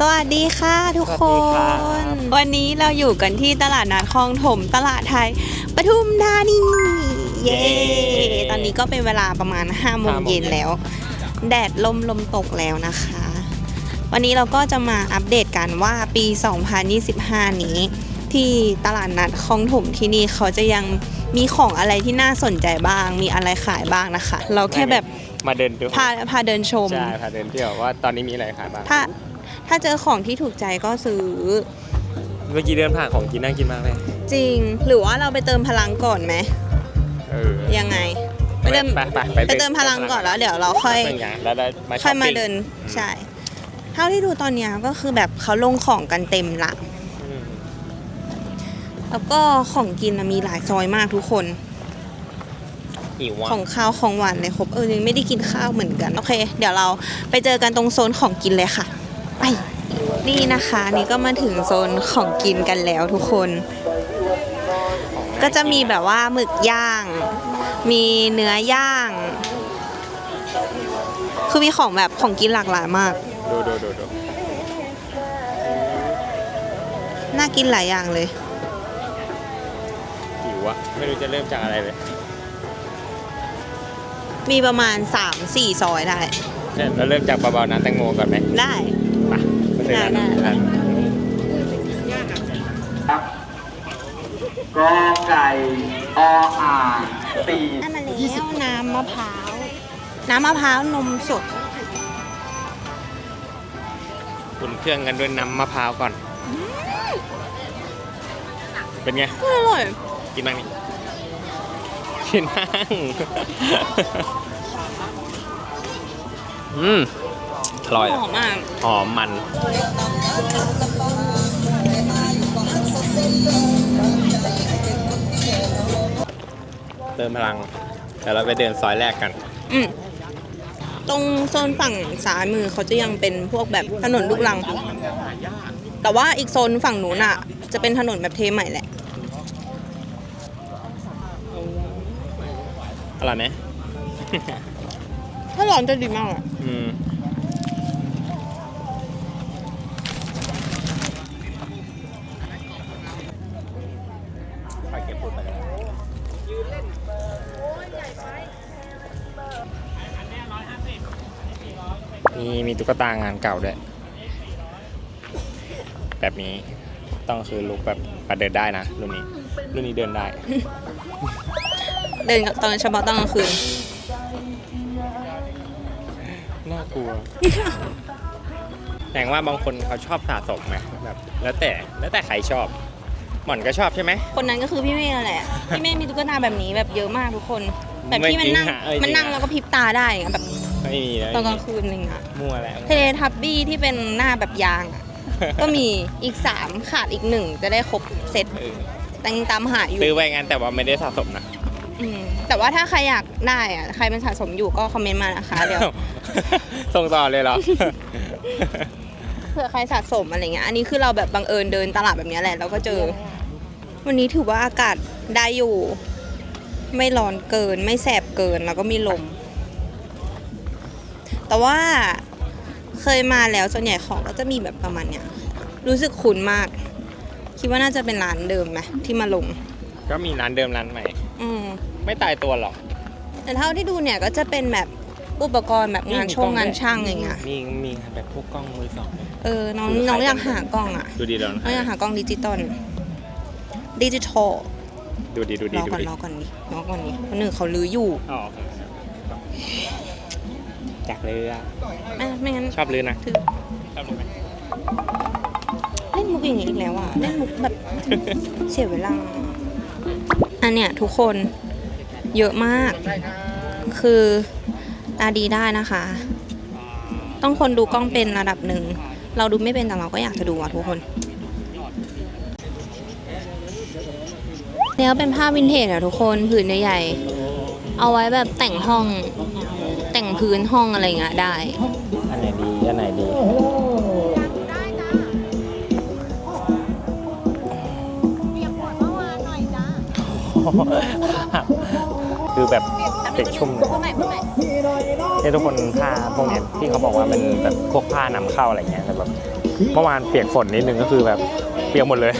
สวัสดีค่ะทุกคสวัสดีครับนวันนี้เราอยู่กันที่ตลาดนัดคลองถมตลาดไทยปทุมธานีเย้ตอนนี้ก็เป็นเวลาประมาณ5โมงเย็นแล้ว แดดลมลมตกแล้วนะคะ วันนี้เราก็จะมาอัปเดตกันว่าปี 2025 นี้ ที่ตลาดนัดคลองถมที่นี่เขาจะยังมีของอะไรที่น่าสนใจบ้าง มีอะไรขายบ้างนะคะ เราแค่แบบมาเดินดูพาพาเดินชมใช่พาเดินเที่ยวว่าตอนนี้มีอะไรขายบ้าง ถ้าถ้าเจอของที่ถูกใจก็ซื้อ เมื่อกี้เดินผ่านของกินน่ากินมากเลย จริง หรือว่าเราไปเติมพลังก่อนไหมเออยังไง ไปเติมไปไปไปไปเติมพลังก่อนแล้วเดี๋ยวเราค่อย เป็นไงแล้วได้มาช้ค่ออยปมาปิ้งเดินใช่ เท่าที่ดูตอนเนี้ยก็คือแบบเขาลงของกันเต็มละ อืมแล้วก็ของกินน่ะมีหลายซอยมากทุกคน หิวอะของข้าวของหวานเลยครบเออยังไม่ได้กินข้าวเหมือนกัน โอเค เดี๋ยวเราไปเจอกันตรงโซนของกินเลยค่ะ ไป นี่นะคะนี่ก็มาถึงโซนของกินกันแล้วทุกคน ก็จะมีแบบว่าหมึกย่าง มีเนื้อย่าง คือมีของแบบของกินหลากหลายมาก ดูดูดูดูน่ากินหลายอย่างเลยหิวอะไม่รู้จะเริ่มจากอะไรเลย มีประมาณ 3-4 ซอยได้ เนี่ยเราเริ่มจากเบาๆนะแตงโมก่อนไหม ได้ไปไปเดินได้ร้านได้กอไก่ออ่างตีน้ำมะแล้วน้ำมะพร้าว น้ำมะพร้าวนมสดอุ่นเครื่องกันด้วยน้ำมะพร้าวก่อน เป็นไง อร่อย กินบ้างนี่กินบ้างอืม อร่อยหอะอมมากหอมมันเติมพลังเดี๋ยวเราไปเดินซอยแรกกัน อืมตรงโซนฝั่งซ้ายมือเขาจะยังเป็นพวกแบบถนนลูกรัง แต่ว่าอีกโซนฝั่งนู้นอะ จะเป็นถนนแบบเทใหม่แหละอร่อยไหมถ้าร้อนจะดีมากอะอืม มีมีตุ๊กตางานเก่าด้วย แบบนี้ต้องคือลุกแบบประเดินได้นะรุ่นนี้ รุ่นนี้เดินได้ เดินตอนเฉพาะตอนกลางคืน น่ากลัว แต่ว่าบางคนเขาชอบสะสมไหมแบบ แล้วแต่แล้วแต่ใครชอบ หม่อนก็ชอบใช่ไหม คนนั้นก็คือพี่เมย์นั่นแหละ พี่เมย์มีตุ๊กตาแบบนี้แบบเยอะมากทุกคน แบบที่มันนั่งไม่จริงอะเอ้ยมันนั่งจริงอะแล้วก็พริบตาได้อย่างเงี้ยแบบ ไม่มีแล้วตอนกลางคืนอะไรเงี้ยมั่วแล้วเทเลทับบี้ที่เป็นหน้าแบบยางอะ ก็มีอีก 3 ขาดอีกหนึ่งจะได้ครบเซตเออตังตามหาอยู่ซื้อไว้งั้นแต่ว่าไม่ได้สะสมนะอืมแต่ว่าถ้าใครอยากได้อะใครเป็นสะสมอยู่ก็คอมเมนต์มานะคะเดี๋ยวส่งต่อเลยเหรอเผื่อใครสะสมอะไรเงี้ยอันนี้คือเราแบบบังเอิญเดินตลาดแบบเนี้ยแหละเราก็เจอ วันนี้ถือว่าอากาศได้อยู่ ไม่ร้อนเกินไม่แสบเกินแล้วก็มีลม แต่ว่าเคยมาแล้วส่วนใหญ่ของก็จะมีแบบประมาณเนี้ยรู้สึกคุ้นมาก คิดว่าน่าจะเป็นร้านเดิมไหมที่มาลง ก็มีร้านเดิมร้านใหม่ อืมไม่ตายตัวหรอก แต่เท่าที่ดูเนี่ยก็จะเป็นแบบอุปกรณ์แบบงานช่วงงานช่างอย่างเงี้ย มีมีแบบพวกกล้องมือสองเนี่ยเออ น้องคือน้องขายอยากเป็นหากล้องอะ ดูดีแล้วน้องอยากหากล้องดิจิตอล ดิจิทัล ดูดีดูดีรอดูก่อนดีรอก่อนดิรอก่อนดิคนหนึ่งเขาลืออยู่ อ๋อโอเค จากเรืออะไม่งั้นชอบเรือนะถือชอบเรือไหมเล่นมุกอย่างนี้อีกแล้วอะเล่นมุกแบบ เสียเวลา อันเนี้ยทุกคนเยอะมาก คือตาดีได้นะคะ ต้องคนดูกล้องเป็นระดับหนึ่ง เราดูไม่เป็นแต่เราก็อยากจะดูอะทุกคนเนี่ยเป็นผ้าวินเทจอะทุกคนผืนใหญ่ๆเอาไว้แบบแต่งห้องแต่ง พื้นห้องอะไรเงี้ยได้ อันไหนดีอันไหนดีคือแบบเด็กชุ่มเลยเนี่ยทุกคนผ้าพวกเนี้ยที่เขาบอกว่าเป็นแบบพวกผ้านำเข้าอะไรเงี้ยแต่แบบเมื่อวานเปียกฝนนิดนึงก็คือแบบเปียกหมดเลย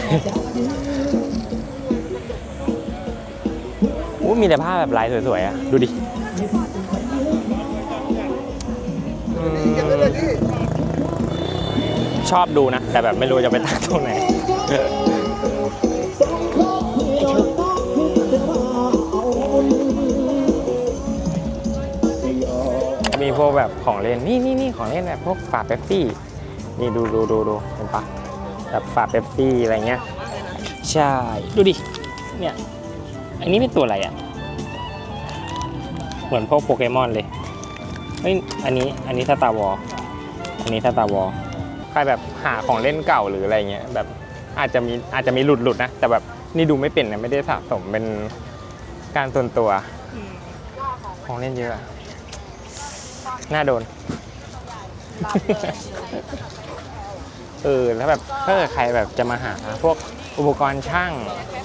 อู้มีแต่ผ้าแบบลายสวยๆอะ ดูดิ อบดูนะ แต่แบบไม่รู้จะไปตั้งตรงไหนมีพวกแบบของเล่นนี่นี่นี่ของเล่นแบบพวกฝาเป๊ปซี่ นี่ดูดูดูดูเห็นปะแบบฝาเป๊ปซี่อะไรเงี้ย ใช่ ดูดิ เนี่ย อันนี้เป็นตัวอะไรอะ เหมือนพวกโปเกมอนเลย เฮ้ย อันนี้ อันนี้สตาร์วอลอันนี้สตาร์วอล ครแบบหาของเล่นเก่าหรืออะไรเงี้ยแบบอาจจะมีอาจจะมีหลุดหลุดๆนะ แต่แบบนี่ดูไม่เป็นนะไม่ได้สะสมเป็นการส่วนตัว ของเล่นเยอะอะน่าโดน เออแล้วแบบถ้าเกิดใครแบบจะมาหาพวกอุปกรณ์ช่าง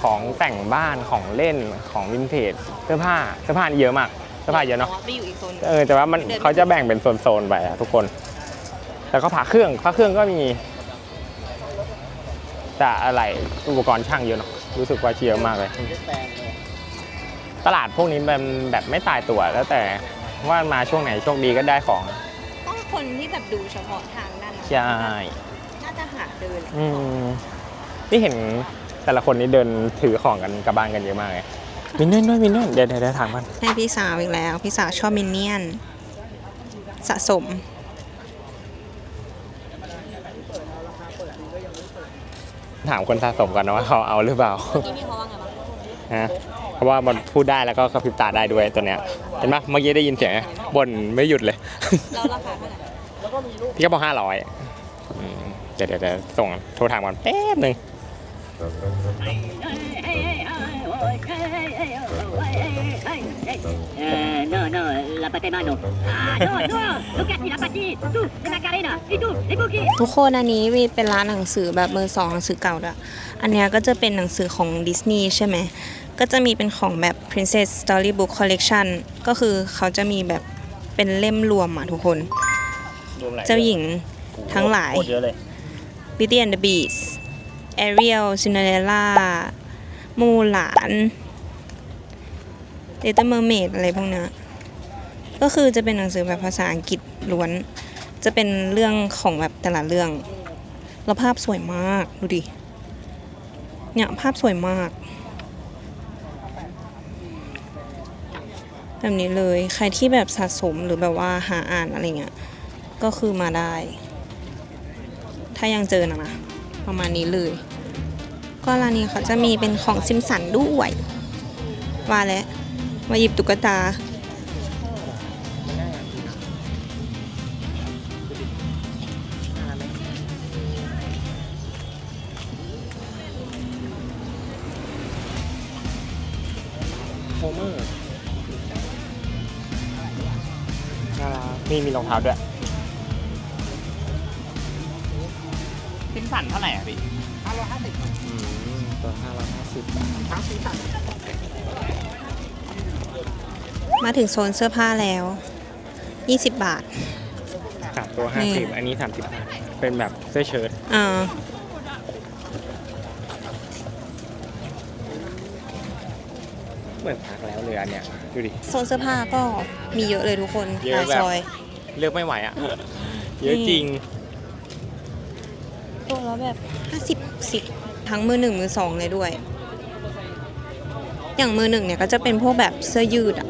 ของแต่งบ้านของเล่นของวินเทจเสื้อผ้าเสื้อผ้านี่เยอะมากเสื้อผ้าเยอะเนาะไปอยู่อีกโซนเออแต่ว่ามันเดินไปเขาจะแบ่งเป็นโซนๆไปอะทุกคน แล้วก็ผ่าเครื่องผ่าเครื่องก็มี แต่อะไรอุปกรณ์ช่างเยอะเนาะรู้สึกว่าเยอะมากเลย ตลาดพวกนี้มันแบบไม่ตายตัวแล้วแต่ว่ามาช่วงไหนโชคดีก็ได้ของ ต้องคนที่แบบดูเฉพาะทางด้านนั้นใช่ น่าจะหาเดินอืมนี่เห็นแต่ละคนนี่เดินถือของกันกลับบ้านกันเยอะมากเลยมินเนี่ยนด้วยมินเนี่ยนเดี๋ยวเดี๋ยวเดี๋ยวถามมันให้พี่สาวอีกแล้ว พี่สาวชอบมินเนี่ยน สะสม ถามคนสะสมก่อนนะว่าเขาเอาหรือเปล่าที่พี่เขาว่าไงบ้างฮะเพราะว่ามันพูดได้แล้วก็กระพริบตาได้ด้วยตัวเนี้ยเห็นปะเมื่อกี้ได้ยินเสียงไหมบ่นไม่หยุดเลย แล้วราคาเท่าไหร่พี่ก็บอกห้าร้อยเดี๋ยวเดี๋ยวเดี๋ยวส่งโทรถามก่อนแป๊บหนึ่ง Eh, no, no, la pata mano. Ah, no, no, toccati la pati. Tu, la Macarena, e tu, e buchi. ทุกคนอันนี้วีเป็นร้านหนังสือแบบมือสองหนังสือเก่าด้วยอันเนี้ยก็จะเป็นหนังสือของดิสนีย์ใช่ไหม ก็จะมีเป็นของแบบ Princess Storybook Collection ก็คือเขาจะมีแบบเป็นเล่มรวมอะทุกคน เจ้าหญิงทั้งหลาย โคตรเยอะเลย Beauty and the Beast Ariel Cinderella มูหลาน Little Mermaid อะไรพวกเนี้ยก็คือจะเป็นหนังสือแบบภาษาอังกฤษล้วน จะเป็นเรื่องของแบบแต่ละเรื่อง แล้วภาพสวยมาก ดูดิ เนี่ยภาพสวยมาก แบบนี้เลย ใครที่แบบสะสมหรือแบบว่าหาอ่านอะไรเงี้ย ก็คือมาได้ ถ้ายังเจอนะนะ ประมาณนี้เลย ก็ร้านนี้เขาจะมีเป็นของซิมสันด้วยว่าแล้วมาหยิบตุ๊กตา โฮเมอร์น่ารักมีมีรองเท้าด้วยซิมสันเท่าไหร่อะพี่ห้าร้อยห้าสิบ ตัวห้าร้อยห้าสิบมาถึงโซนเสื้อผ้าแล้ว 20 บาทสามตัวนี่ห้าสิบอันนี้สามสิบเป็นแบบเสื้อเชิ้ตอ่าเหมือนพักแล้วเลยอันเนี้ยดูดิ โซนเสื้อผ้าก็มีเยอะเลยทุกคนเยอะหลายแบบซอยเลือกไม่ไหวอะ เยอะจริง ตัวละแบบ 50 10 ทั้งมือหนึ่งมือสองเลยด้วย อย่างมือหนึ่งเนี่ยก็จะเป็นพวกแบบเสื้อยืดอะ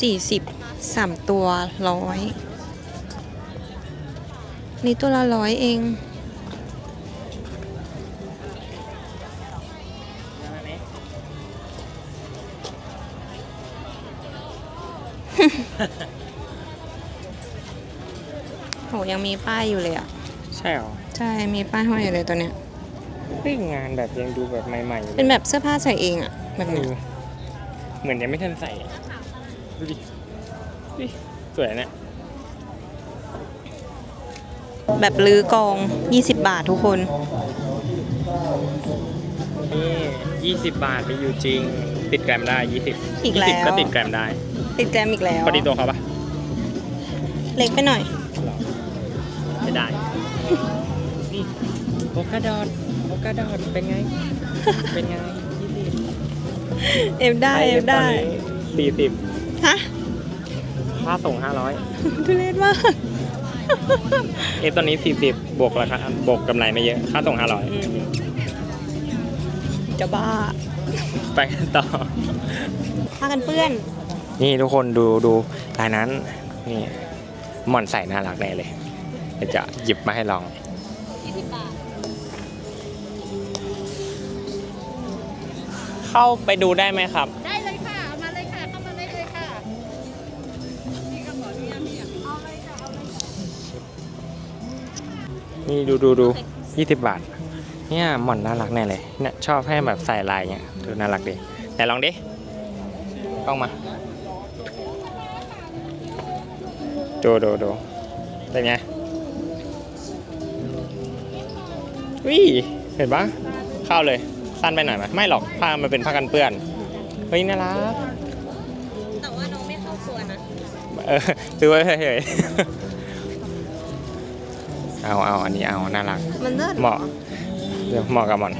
40 3ตัวร้อยนี่ตัวละร้อยเอง โหยังมีป้ายอยู่เลยอะ ใช่หรอ ใช่ มีป้ายห้อยอยู่เลยตัวเนี้ย เฮ้ยงานแบบยังดูแบบใหม่ๆอยู่ลยเป็นแบบเสื้อผ้าใส่เองอะแบบเอเนี้ยอเหมือนยังไม่ทันใส่ดูดิดิสวยเนี่ยแบบลือกอง 20 บาททุกคน นี่20บาทมีอยู่จริง ติดแกรมได้20อีกแล้ว20ก็ติดแกรมได้ ติดแจมอีกแล้วพอดีตัวเขาปะเล็กไปหน่อย กาดอดโอกาดอดเป็นไง เป็นไงเอฟได้เอฟได้สี่สิบฮะค่าส่งห้าร้อยทุเรศมากเอฟตอนนี้สี่สิบบวกราคาบวกกำไรไม่เยอะ ค่าส่งห้าร้อยอืมจะบ้า ไปกันต่อผ้ากันเปื้อน นี่ทุกคนดูดูลายนั้น นี่หม่อนใส่น่ารักแน่เลยเดี๋ยวจะหยิบมาให้ลอง เข้าไปดูได้ไหมครับ ได้เลยค่ะเอามาเลยค่ะ เข้ามาได้เลยค่ะ นี่ดูดูดูยี่สิบบาท เนี่ยหม่อนน่ารักแน่เลยเนี่ยชอบให้แบบใส่ลายเงี้ยดูน่ารักดีไหนลองดิกล้องมาดูดูดูเป็นไงวิเห็นปะเข้าเลย สั้นไปหน่อยไหมไม่หรอกผ้ามันเป็นผ้ากันเปื้อนเฮ้ยน่ารักแต่ว่าน้องไม่เข้าครัวนะเออซื้อไว้เฉยๆเอาเอาอันนี้เอาน่ารัก มันเลิศเหมาะเดี๋ยวเหมาะกับหมอน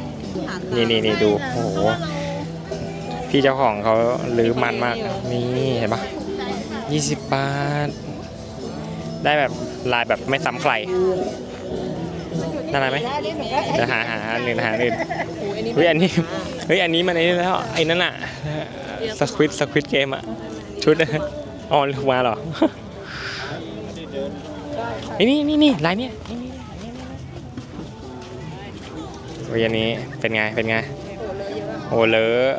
นี่นี่นี่ดูโอ้โหพี่เจ้าของเขาลือมันมากนี่เห็นปะยี่สิบบาท ได้แบบลายแบบไม่ซ้ำใคร น่ารักไหมเดี๋ยวหาหาอันหนึ่งหาอันหนึ่งเฮ้ยอันนี้เฮ้ยอันนี้มันไอ้นี่แล้วไอ้นั่นอะสควิตสควิตเกมอะชุดอ๋อมาเหรอไอ้นี่นี่นี่ลายเนี้ยนี่นี่นี่นี่โอ้ยอันนี้เป็นไงเป็นไงโอ้เลอะ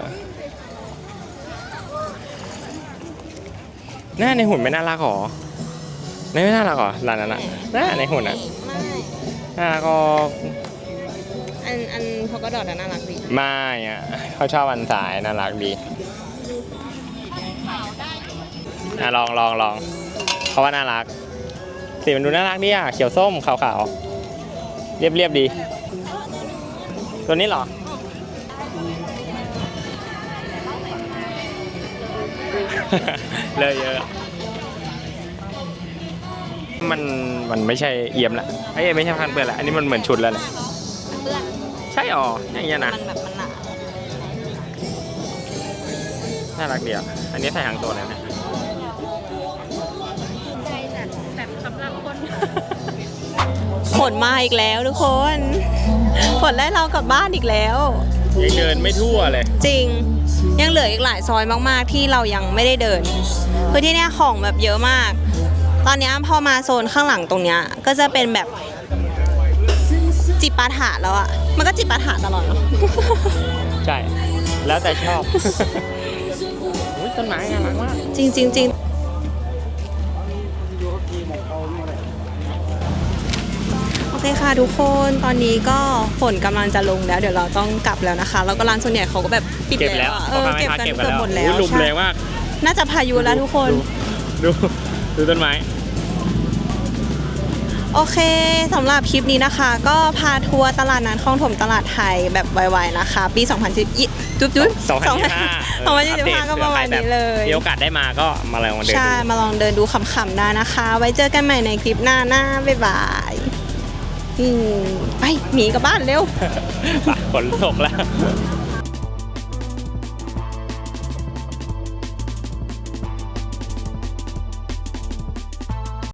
หน้าในหุ่นไม่น่ารักหรอในไม่น่ารักหรอร้านนั้นอะหน้าในหุ่นอะไม่ น่ารักก็อันอันพอกระดอดอะน่ารักดีไม่อะเขาชอบอันสายน่ารักดีอะลองลองลองเขาว่าน่ารักสีมันดูน่ารักดีอะเขียวส้มขาวๆเรียบเรียบๆดี ตัวนี้เหรอเลยเยอะ มันมันไม่ใช่เอี่ยมละไอ้ยไม่ใช่พันเปื้อนละอันนี้มันเหมือนชุดแล้วแหละเปื้อนใช่อ๋ออย่างเงี้ยนะมันแบบมันหนาน่ารักดีอะอันนี้ใส่หางตัวแล้วเนี่ยแบบสำหรับคนฝนมาอีกแล้วทุกคนฝนไล่เรากลับบ้านอีกแล้ว ยังเดินไม่ทั่วเลย จริงยังเหลืออีกหลายซอยมากๆ ที่เรายังไม่ได้เดิน คือที่เนี้ยของแบบเยอะมาก ตอนเนี้ยพอมาโซนข้างหลังตรงเนี้ยก็จะเป็นแบบจิปาถะแล้วอะมันก็จิปาถะตลอดเนาะใช่ แล้วแต่ชอบอุ๊ยต้นไม้น่ารักมาก จริงจริงจริงโอเคค่ะทุกคนตอนนี้ก็ฝนกำลังจะลงแล้ว เดี๋ยวเราต้องกลับแล้วนะคะ แล้วก็ร้านส่วนใหญ่เขาก็แบบปิดเก็บแล้วอะเอพ่ออค้าแม่เก็บค้ากันเก็บเกือบหมดแล้วอุ๊ยลุมใช่แรงมาก น่าจะพายุแล้วทุกคน ดู ดูต้นไม้ โอเคสำหรับคลิปนี้นะคะ ก็พาทัวร์ตลาดนัดคลองถมตลาดไทยแบบไวๆนะคะ ปี 2010จุ๊บจุ๊บ2025 2025ก็ประมาณนี้เลยมีโอกาสได้มาก็มาลองเดินใช่ดูมาลองเดินดูขำๆได้นะคะ ไว้เจอกันใหม่ในคลิปหน้าหน้าบ๊ายบายอืมไปหมีกลับบ้านเร็วไปฝนตกแล้ว